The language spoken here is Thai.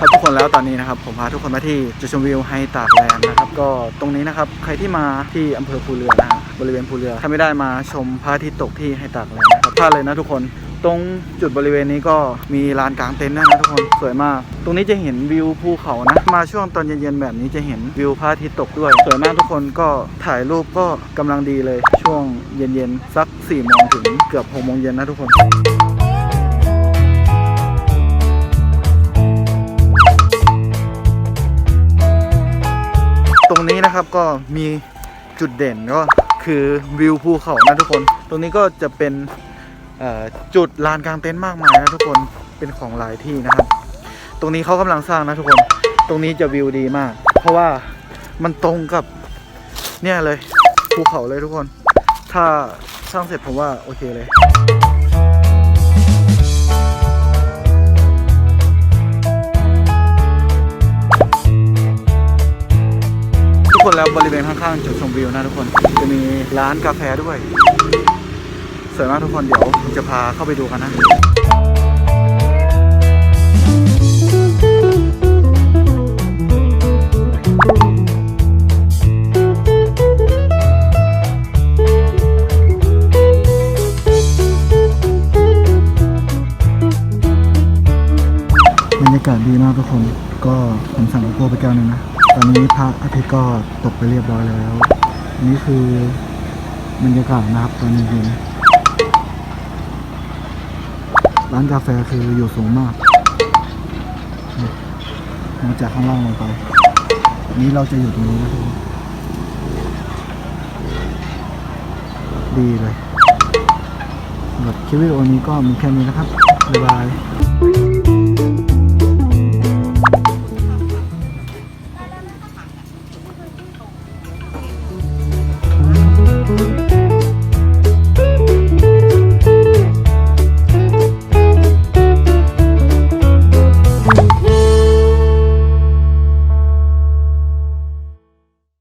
ครับทุกคนแล้วตอนนี้นะครับผมพาทุกคนมาที่จุดชมวิวไฮตากแลนด์นะครับก็ตรงนี้นะครับใครที่มาที่อำเภอภูเรือนะฮะบริเวณภูเรือถ้าไม่ได้มาชมพระอาทิตย์ตกที่ไฮตากแลนด์นะครับพลาดเลยนะทุกคนตรงจุดบริเวณนี้ก็มีลานกลางเต็นท์นะทุกคนสวยมาก ตรงนี้จะเห็นวิวภูเขานะมาช่วงตอนเย็นๆแบบนี้จะเห็นวิวพระอาทิตย์ตกด้วยสวยมากทุกคนก็ถ่ายรูปก็กำลังดีเลยช่วงเย็นๆสัก4ี่โมงถึงเกือบ6โมงเย็นนะทุกคน นะครับก็มีจุดเด่นก็คือวิวภูเขานะทุกคน ตรงนี้ก็จะเป็นจุดลานกลางเต็นท์มากมายนะทุกคนเป็นของหลายที่นะครับ ตรงนี้เขากำลังสร้างนะทุกคน ตรงนี้จะวิวดีมาก เพราะว่ามันตรงกับเนี่ยเลยภูเขาเลยทุกคน ถ้าสร้างเสร็จผมว่าโอเคเลย แล้วบริเวณข้างๆจุดชมวิวนะทุกคน จะมีร้านกาแฟด้วยสวยมากทุกคนเดี๋ยวผมจะพาเข้าไปดูกันนะบรรยากาศดีมากทุกคน ก็ผมสั่งโกโก้ไปแก้วหนึงนะ ตอนนี้พระอาทิตย์ก็ตกไปเรียบร้อยแล้วนนี้คือบรรยากาศนะครับตอนเย็นๆร้านกาแฟคืออยู่สูงมากมองจากข้างล่างลงไปนนี้เราจะอยู่ตรงนี้นะทุกคนดีเลยสำหรับคลิปวิดีโอนี้ก็มีแค่นี้นะครับ บ๊ายบาย